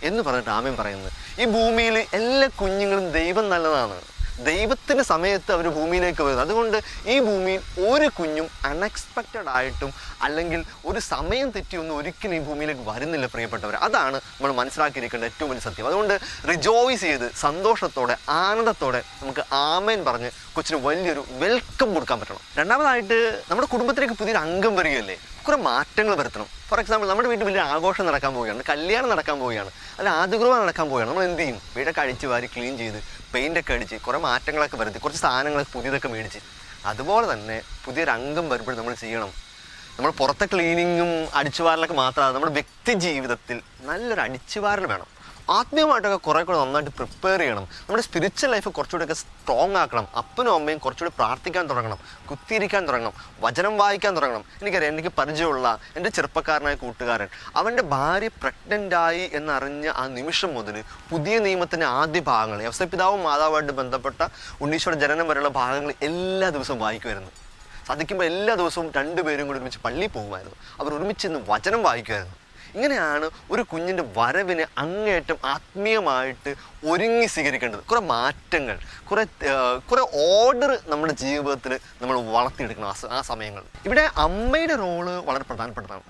എന്ന് പറഞ്ഞിട്ട് ആമയും പറയുന്നത്. ഈ ഭൂമിയിൽ എല്ലാ കുഞ്ഞുങ്ങളും ദൈവം നല്ലതാണ്. ദൈവത്തിന്റെ സമയത്ത് അവർ ഭൂമിയിലേക്ക് വരുന്നത് അതുകൊണ്ട് ഈ ഭൂമിയിൽ ഒരു കുഞ്ഞും അൺഎക്സ്പെക്റ്റഡ് ആയിട്ടും അല്ലെങ്കിൽ ഒരു സമയം തെറ്റിയൊന്നും ഒരിക്കലും ഈ ഭൂമിയിലേക്ക് വരുന്നില്ല പ്രിയപ്പെട്ടവർ അതാണ് നമ്മൾ മനസ്സിലാക്കിയിരിക്കേണ്ട ഏറ്റവും വലിയ സത്യം. അതുകൊണ്ട് റിജോയ്സ് ചെയ്ത് സന്തോഷത്തോടെ ആനന്ദത്തോടെ നമുക്ക് ആമേൻ പറഞ്ഞ് കൊച്ചിന് വലിയൊരു വെൽക്കം കൊടുക്കാൻ പറ്റണം. രണ്ടാമതായിട്ട് നമ്മുടെ കുടുംബത്തിലേക്ക് പുതിയൊരു അംഗം വരികയല്ലേ? കുറേ മാറ്റങ്ങൾ വരുത്തണം. ഫോർ എക്സാമ്പിൾ നമ്മുടെ വീട്ടിൽ വലിയ ആഘോഷം നടക്കാൻ പോവുകയാണ്. കല്യാണം നടക്കാൻ പോവുകയാണ്. അല്ല ആദ്യകുറുവ നടക്കാൻ പോവുകയാണ്. നമ്മൾ എന്ത് ചെയ്യും? വീടൊക്കെ അഴിച്ച് വാരി ക്ലീൻ ചെയ്ത് പെയിന്റൊക്കെ അടിച്ച് കുറേ മാറ്റങ്ങളൊക്കെ വരുത്തി കുറച്ച് സാധനങ്ങളൊക്കെ പുതിയതൊക്കെ മേടിച്ച്. അതുപോലെ തന്നെ പുതിയൊരു അംഗം വരുമ്പോൾ നമ്മൾ ചെയ്യണം. നമ്മൾ പുറത്തെ ക്ലീനിങ്ങും അടിച്ചുവാരലൊക്കെ മാത്രമല്ല നമ്മുടെ വ്യക്തി ജീവിതത്തിൽ നല്ലൊരു അടിച്ചുവാരൽ വേണം. ആത്മീയമായിട്ടൊക്കെ കുറേ കൂടെ നന്നായിട്ട് പ്രിപ്പയർ ചെയ്യണം. നമ്മുടെ സ്പിരിച്വൽ ലൈഫ് കുറച്ചുകൂടെയൊക്കെ സ്ട്രോങ് ആക്കണം. അപ്പനും അമ്മയും കുറച്ചുകൂടി പ്രാർത്ഥിക്കാൻ തുടങ്ങണം. കുത്തിയിരിക്കാൻ തുടങ്ങണം. വചനം വായിക്കാൻ തുടങ്ങണം. എനിക്കറിയാം എനിക്ക് പരിചയമുള്ള എന്റെ ചെറുപ്പക്കാരനായ കൂട്ടുകാരൻ. അവന്റെ ഭാര്യ പ്രഗ്നന്റ് ആയി എന്നറിഞ്ഞ ആ നിമിഷം മുതൽ പുതിയ നിയമത്തിന്റെ ആദ്യ ഭാഗങ്ങൾ യവസപിതാവും മാതാവുമായിട്ട് ബന്ധപ്പെട്ട ഉണ്ണീശ്വര ജനനം വരെയുള്ള ഭാഗങ്ങൾ എല്ലാ ദിവസവും വായിക്കുമായിരുന്നു. സാധിക്കുമ്പോൾ എല്ലാ ദിവസവും രണ്ടുപേരും കൂടി ഒരുമിച്ച് പള്ളിയിൽ പോകുമായിരുന്നു. അവർ ഒരുമിച്ച് നിന്ന് വചനം വായിക്കുമായിരുന്നു. ഇങ്ങനെയാണ് ഒരു കുഞ്ഞിന്റെ വരവിന് അങ്ങേയറ്റം ആത്മീയമായിട്ട് ഒരുങ്ങി സ്വീകരിക്കേണ്ടത്. കുറേ മാറ്റങ്ങൾ കുറേ കുറേ ഓർഡർ നമ്മുടെ ജീവിതത്തിൽ നമ്മൾ വളർത്തിയെടുക്കണം ആ ആ സമയങ്ങൾ. ഇവിടെ അമ്മയുടെ റോൾ വളരെ പ്രധാനപ്പെട്ടതാണ്.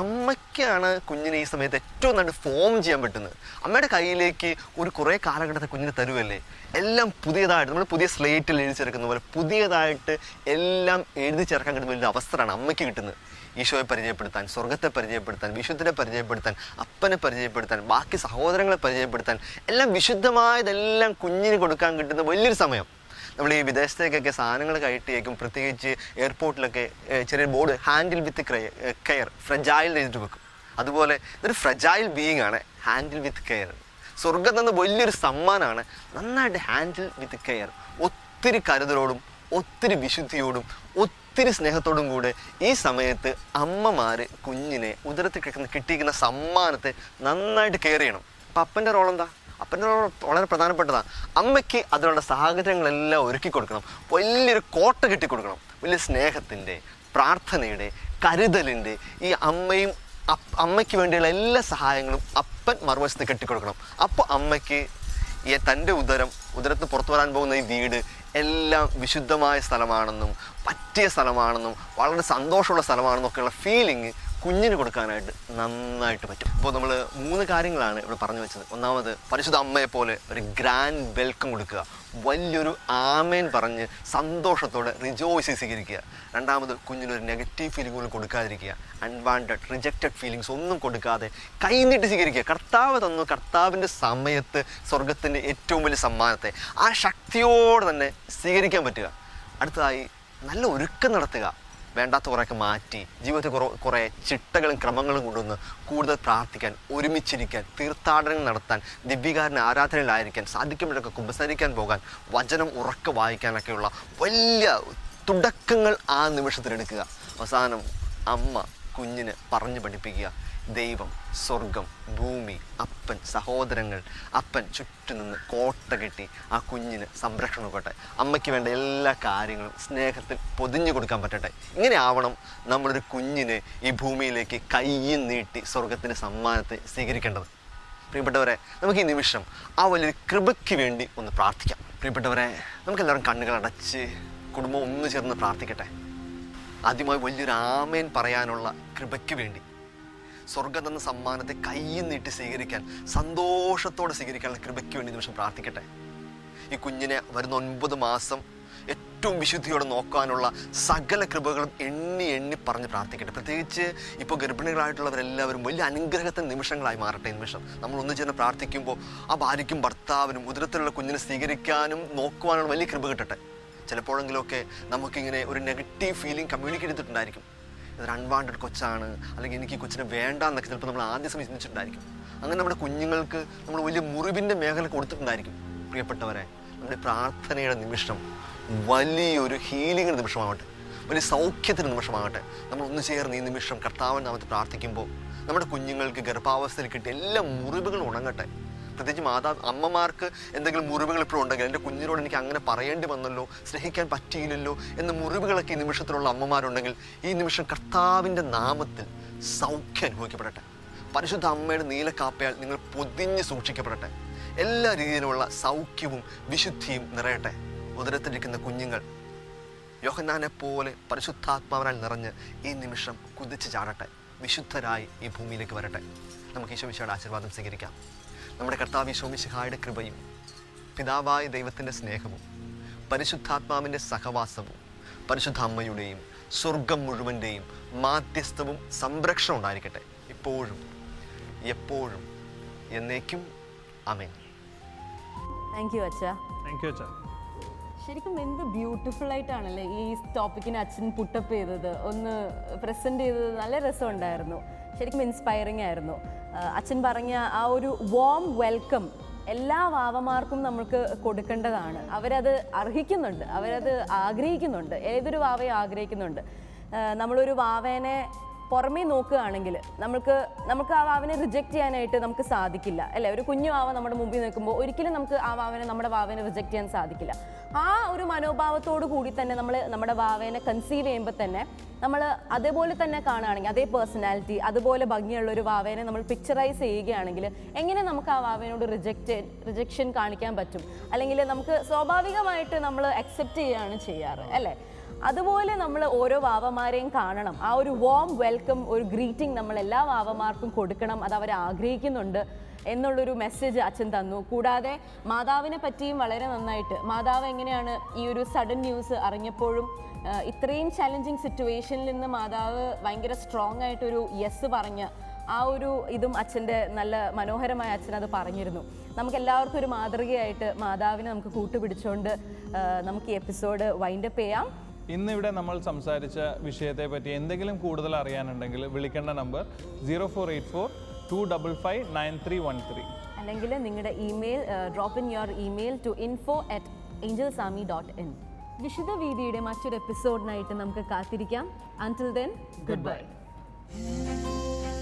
അമ്മയ്ക്കാണ് കുഞ്ഞിനെ ഈ സമയത്ത് ഏറ്റവും നന്നായിട്ട് ഫോം ചെയ്യാൻ പറ്റുന്നത്. അമ്മയുടെ കയ്യിലേക്ക് ഒരു കുറേ കാലഘട്ടത്തെ കുഞ്ഞിനെ തരുമല്ലേ എല്ലാം പുതിയതായിട്ട് നമ്മൾ പുതിയ സ്ലേറ്റിൽ എഴുതി ചേർക്കുന്ന പോലെ പുതിയതായിട്ട് എല്ലാം എഴുതി ചേർക്കാൻ കിട്ടുന്ന ഒരു അവസരമാണ് അമ്മയ്ക്ക് കിട്ടുന്നത്. ഈശോയെ പരിചയപ്പെടുത്താൻ സ്വർഗത്തെ പരിചയപ്പെടുത്താൻ വിശുദ്ധനെ പരിചയപ്പെടുത്താൻ അപ്പനെ പരിചയപ്പെടുത്താൻ ബാക്കി സഹോദരങ്ങളെ പരിചയപ്പെടുത്താൻ എല്ലാം വിശുദ്ധമായതെല്ലാം കുഞ്ഞിന് കൊടുക്കാൻ കിട്ടുന്ന വലിയൊരു സമയം. നമ്മൾ ഈ വിദേശത്തേക്കൊക്കെ സാധനങ്ങൾ കയറ്റിയേക്കും പ്രത്യേകിച്ച് എയർപോർട്ടിലൊക്കെ ചെറിയ board handle with care fragile എഴുതിട്ട് വെക്കും. അതുപോലെ ഇതൊരു ഫ്രജായിൽ ബീയിങ് ആണ് ഹാൻഡിൽ വിത്ത് കെയർ. സ്വർഗം തന്ന വലിയൊരു സമ്മാനമാണ് നന്നായിട്ട് ഹാൻഡിൽ വിത്ത് കെയർ. ഒത്തിരി കരുതലോടും ഒത്തിരി വിശുദ്ധിയോടും ഒത്തിരി സ്നേഹത്തോടും കൂടെ ഈ സമയത്ത് അമ്മമാർ കുഞ്ഞിനെ ഉദരത്തിൽ കിടക്കുന്ന കിട്ടിയിരിക്കുന്ന സമ്മാനത്തെ നന്നായിട്ട് കെയർ ചെയ്യണം. അപ്പം അപ്പന്റെ റോൾ എന്താ? അപ്പന്റെ റോൾ വളരെ പ്രധാനപ്പെട്ടതാണ് അമ്മയ്ക്ക് അതിനുള്ള സാഹചര്യങ്ങളെല്ലാം ഒരുക്കി കൊടുക്കണം. വലിയൊരു കോട്ട കെട്ടി കൊടുക്കണം. വലിയ സ്നേഹത്തിന്റെ പ്രാർത്ഥനയുടെ കരുതലിന്റെ ഈ അമ്മയും അമ്മയ്ക്ക് വേണ്ടിയുള്ള എല്ലാ സഹായങ്ങളും അപ്പൻ മറുവശത്ത് കെട്ടിക്കൊടുക്കണം. അപ്പോൾ അമ്മയ്ക്ക് ഈ തന്റെ ഉദരം ഉദരത്തിന് പുറത്തു വരാൻ പോകുന്ന ഈ വീട് എല്ലാം വിശുദ്ധമായ സ്ഥലമാണെന്നും പറ്റിയ സ്ഥലമാണെന്നും വളരെ സന്തോഷമുള്ള സ്ഥലമാണെന്നും ഒക്കെയുള്ള ഫീലിംഗ് കുഞ്ഞിന് കൊടുക്കാനായിട്ട് നന്നായിട്ട് പറ്റും. ഇപ്പോൾ നമ്മൾ മൂന്ന് കാര്യങ്ങളാണ് ഇവിടെ പറഞ്ഞു വെച്ചത്. ഒന്നാമത് പരിശുദ്ധ അമ്മയെ പോലെ ഒരു ഗ്രാൻഡ് വെൽക്കം കൊടുക്കുക. വലിയൊരു ആമേൻ പറഞ്ഞ് സന്തോഷത്തോടെ റിജോയ്സ് സ്വീകരിക്കുക. രണ്ടാമത് കുഞ്ഞിനൊരു നെഗറ്റീവ് ഫീലിംഗുകൾ കൊടുക്കാതിരിക്കുക. അൺവാണ്ടഡ് റിജക്റ്റഡ് ഫീലിങ്സ് ഒന്നും കൊടുക്കാതെ കൈനീട്ടി സ്വീകരിക്കുക. കർത്താവ് തന്നു കർത്താവിന്റെ സമയത്ത് സ്വർഗത്തിന്റെ ഏറ്റവും വലിയ സമ്മാനത്തെ ആ ശക്തിയോടെ തന്നെ സ്വീകരിക്കാൻ പറ്റുക. അടുത്തതായി നല്ല ഒരുക്കം നടത്തുക. വേണ്ടാത്ത കുറേയൊക്കെ മാറ്റി ജീവിതത്തിൽ കുറേ കുറേ ചിട്ടകളും ക്രമങ്ങളും കൊണ്ടുവന്ന് കൂടുതൽ പ്രാർത്ഥിക്കാൻ ഒരുമിച്ചിരിക്കാൻ തീർത്ഥാടനങ്ങൾ നടത്താൻ ദിവ്യകാരൻ ആരാധനയിലായിരിക്കാൻ സാധിക്കുമ്പോഴൊക്കെ കുമ്പസരിക്കാൻ പോകാൻ വചനം ഉറക്കെ വായിക്കാനൊക്കെയുള്ള വലിയ തുടക്കങ്ങൾ ആ നിമിഷത്തിലെടുക്കുക. അവസാനം അമ്മ കുഞ്ഞിന് പറഞ്ഞു പഠിപ്പിക്കുക. ദൈവം സ്വർഗം ഭൂമി അപ്പൻ സഹോദരങ്ങൾ അപ്പൻ ചുറ്റും നിന്ന് കോട്ട കെട്ടി ആ കുഞ്ഞിന് സംരക്ഷണം കൊടുക്കട്ടെ. അമ്മയ്ക്ക് വേണ്ട എല്ലാ കാര്യങ്ങളും സ്നേഹത്തിൽ പൊതിഞ്ഞു കൊടുക്കാൻ പറ്റട്ടെ. ഇങ്ങനെ ആവണം നമ്മളൊരു കുഞ്ഞിനെ ഈ ഭൂമിയിലേക്ക് കയ്യും നീട്ടി സ്വർഗത്തിന്റെ സമ്മാനത്തെ സ്വീകരിക്കേണ്ടത്. പ്രിയപ്പെട്ടവരെ നമുക്ക് ഈ നിമിഷം ആ വലിയൊരു കൃപയ്ക്ക് വേണ്ടി ഒന്ന് പ്രാർത്ഥിക്കാം. പ്രിയപ്പെട്ടവരെ നമുക്കെല്ലാവരും കണ്ണുകൾ അടച്ച് കുടുംബം ഒന്ന് ചേർന്ന് പ്രാർത്ഥിക്കട്ടെ. ആദ്യമായി വലിയൊരു ആമേൻ പറയാനുള്ള കൃപയ്ക്ക് വേണ്ടി. സ്വർഗം തന്ന സമ്മാനത്തെ കയ്യിൽ നീട്ടി സ്വീകരിക്കാൻ സന്തോഷത്തോടെ സ്വീകരിക്കാനുള്ള കൃപയ്ക്ക് വേണ്ടി നിമിഷം പ്രാർത്ഥിക്കട്ടെ. ഈ കുഞ്ഞിനെ വരുന്ന ഒൻപത് മാസം ഏറ്റവും വിശുദ്ധിയോടെ നോക്കാനുള്ള സകല കൃപകളും എണ്ണി എണ്ണി പറഞ്ഞ് പ്രാർത്ഥിക്കട്ടെ. പ്രത്യേകിച്ച് ഇപ്പോൾ ഗർഭിണികളായിട്ടുള്ളവരെല്ലാവരും വലിയ അനുഗ്രഹത്തെ നിമിഷങ്ങളായി മാറട്ടെ നിമിഷം. നമ്മൾ ഒന്ന് ചേർന്ന് പ്രാർത്ഥിക്കുമ്പോൾ ആ ഭാര്യയ്ക്കും ഭർത്താവിനും ഉദരത്തിലുള്ള കുഞ്ഞിനെ സ്വീകരിക്കാനും നോക്കുവാനുള്ള വലിയ കൃപ കിട്ടട്ടെ. ചിലപ്പോഴെങ്കിലുമൊക്കെ നമുക്കിങ്ങനെ ഒരു നെഗറ്റീവ് ഫീലിംഗ് കമ്മ്യൂണിക്കേറ്റ് ചെയ്തിട്ടുണ്ടായിരിക്കും. ഇതൊരു അൺവാണ്ടഡ് കൊച്ചാണ് അല്ലെങ്കിൽ എനിക്ക് ഈ കൊച്ചിനെ വേണ്ട എന്നൊക്കെ ചിലപ്പോൾ നമ്മൾ ആദ്യം സമയം ചിന്തിച്ചിട്ടുണ്ടായിരിക്കും. അങ്ങനെ നമ്മുടെ കുഞ്ഞുങ്ങൾക്ക് നമ്മൾ വലിയ മുറിവിന്റെ മേഖല കൊടുത്തിട്ടുണ്ടായിരിക്കും പ്രിയപ്പെട്ടവരെ. നമ്മുടെ പ്രാർത്ഥനയുടെ നിമിഷം വലിയൊരു ഹീലിംഗിന്റെ നിമിഷമാവട്ടെ വലിയ സൗഖ്യത്തിന്റെ നിമിഷമാകട്ടെ നമ്മൾ ഒന്ന് ചേർന്ന് ഈ നിമിഷം കർത്താവൻ നാമത്ത് പ്രാർത്ഥിക്കുമ്പോൾ നമ്മുടെ കുഞ്ഞുങ്ങൾക്ക് ഗർഭാവസ്ഥയിൽ കിട്ടിയ എല്ലാ മുറിവുകളും ഉണങ്ങട്ടെ. പ്രത്യേകിച്ച് മാതാ അമ്മമാർക്ക് എന്തെങ്കിലും മുറിവുകൾ ഇപ്പോഴും ഉണ്ടെങ്കിൽ എന്റെ കുഞ്ഞിനോട് എനിക്ക് അങ്ങനെ പറയേണ്ടി വന്നല്ലോ സ്നേഹിക്കാൻ പറ്റിയില്ലല്ലോ എന്ന മുറിവുകളൊക്കെ ഈ നിമിഷത്തിലുള്ള അമ്മമാരുണ്ടെങ്കിൽ ഈ നിമിഷം കർത്താവിന്റെ നാമത്തിൽ സൗഖ്യം അനുഭവിക്കപ്പെടട്ടെ. പരിശുദ്ധ അമ്മയുടെ നീലക്കാപ്പയാൽ നിങ്ങൾ പൊതിഞ്ഞ് സൂക്ഷിക്കപ്പെടട്ടെ. എല്ലാ രീതിയിലുമുള്ള സൗഖ്യവും വിശുദ്ധിയും നിറയട്ടെ. ഉദരത്തിലിരിക്കുന്ന കുഞ്ഞുങ്ങൾ യോഹന്നാനെ പോലെ പരിശുദ്ധാത്മാവനാൽ നിറഞ്ഞ് ഈ നിമിഷം കുതിച്ച് ചാടട്ടെ. വിശുദ്ധരായി ഈ ഭൂമിയിലേക്ക് വരട്ടെ. നമുക്ക് ഈശോ ഈശോമിശയുടെ ആശീർവാദം സ്വീകരിക്കാം. നമ്മുടെ കർത്താവ് യശോമിശിഹായുടെ കൃപയും പിതാവായ ദൈവത്തിന്റെ സ്നേഹവും പരിശുദ്ധാത്മാവിന്റെ സഹവാസവും പരിശുദ്ധ അമ്മയുടെയും സ്വർഗം മുഴുവന്റെയും മാധ്യസ്ഥവും സംരക്ഷണം ഉണ്ടായിരിക്കട്ടെ. ഇപ്പോഴും എപ്പോഴും എന്നേക്കും. അമേൻ താങ്ക് യു അച്ഛാ. താങ്ക് യു അച്ഛാ. ശരിക്കും എന്ത് ബ്യൂട്ടിഫുൾ ആയിട്ടാണല്ലേ ഈ ടോപ്പിക്കിന് അച്ഛൻ പുട്ടപ്പ് ചെയ്തത്. ഒന്ന് പ്രസന്റ് ചെയ്തത് നല്ല രസമുണ്ടായിരുന്നു. ശരിക്കും ഇൻസ്പയറിംഗ് ആയിരുന്നു. അച്ഛൻ പറഞ്ഞ ആ ഒരു വോം വെൽക്കം എല്ലാ വാവമാർക്കും നമ്മൾക്ക് കൊടുക്കേണ്ടതാണ്. അവരത് അർഹിക്കുന്നുണ്ട് അവരത് ആഗ്രഹിക്കുന്നുണ്ട് ഏതൊരു വാവയും ആഗ്രഹിക്കുന്നുണ്ട്. നമ്മളൊരു വാവേനെ പുറമേ നോക്കുകയാണെങ്കിൽ നമുക്ക് നമുക്ക് ആ വാവനെ റിജക്റ്റ് ചെയ്യാനായിട്ട് നമുക്ക് സാധിക്കില്ല. അല്ലേ? ഒരു കുഞ്ഞു വാവ നമ്മുടെ മുമ്പിൽ നിൽക്കുമ്പോൾ ഒരിക്കലും നമുക്ക് ആ വാവനെ നമ്മുടെ വാവനെ റിജക്റ്റ് ചെയ്യാൻ സാധിക്കില്ല. ആ ഒരു മനോഭാവത്തോടു കൂടി തന്നെ നമ്മൾ നമ്മുടെ വാവേനെ കൺസീവ് ചെയ്യുമ്പോൾ തന്നെ നമ്മൾ അതേപോലെ തന്നെ കാണുകയാണെങ്കിൽ അതേ പേഴ്സണാലിറ്റി അതുപോലെ ഭംഗിയുള്ള ഒരു വാവേനെ നമ്മൾ പിക്ചറൈസ് ചെയ്യുകയാണെങ്കിൽ എങ്ങനെ നമുക്ക് ആ വാവേനോട് റിജക്റ്റ് റിജക്ഷൻ കാണിക്കാൻ പറ്റും? അല്ലെങ്കിൽ നമുക്ക് സ്വാഭാവികമായിട്ട് നമ്മൾ അക്സെപ്റ്റ് ചെയ്യുകയാണ് ചെയ്യാറ് അല്ലേ? അതുപോലെ നമ്മൾ ഓരോ വാവമാരെയും കാണണം. ആ ഒരു വോം വെൽക്കം ഒരു ഗ്രീറ്റിംഗ് നമ്മൾ എല്ലാ വാവമാർക്കും കൊടുക്കണം അത് അവർ ആഗ്രഹിക്കുന്നുണ്ട്. എന്നുള്ളൊരു മെസ്സേജ് അച്ഛൻ തന്നു. കൂടാതെ മാതാവിനെ പറ്റിയും വളരെ നന്നായിട്ട്. മാതാവ് എങ്ങനെയാണ് ഈ ഒരു സഡൻ ന്യൂസ് അറിഞ്ഞപ്പോഴും ഇത്രയും ചലഞ്ചിങ് സിറ്റുവേഷനിൽ നിന്ന് മാതാവ് ഭയങ്കര സ്ട്രോങ് ആയിട്ടൊരു യെസ് പറഞ്ഞ് ആ ഒരു ഇതും അച്ഛന്റെ നല്ല മനോഹരമായ അച്ഛൻ അത് പറഞ്ഞിരുന്നു. നമുക്ക് എല്ലാവർക്കും ഒരു മാതൃകയായിട്ട് മാതാവിനെ നമുക്ക് കൂട്ടുപിടിച്ചുകൊണ്ട് നമുക്ക് ഈ എപ്പിസോഡ് വൈൻഡപ്പ് ചെയ്യാം. ഇന്നിവിടെ നമ്മൾ സംസാരിച്ച വിഷയത്തെ പറ്റി എന്തെങ്കിലും കൂടുതൽ അറിയാനുണ്ടെങ്കിൽ വിളിക്കേണ്ട number zero four eight four two double five nine three one three അല്ലെങ്കിൽ നിങ്ങളുടെ email drop in your email to info at angels army dot in വിശുദ്ധ വീതിയുടെ മറ്റൊരു എപ്പിസോഡിനായിട്ട് നമുക്ക് കാത്തിരിക്കാം. Until then good bye Goodbye.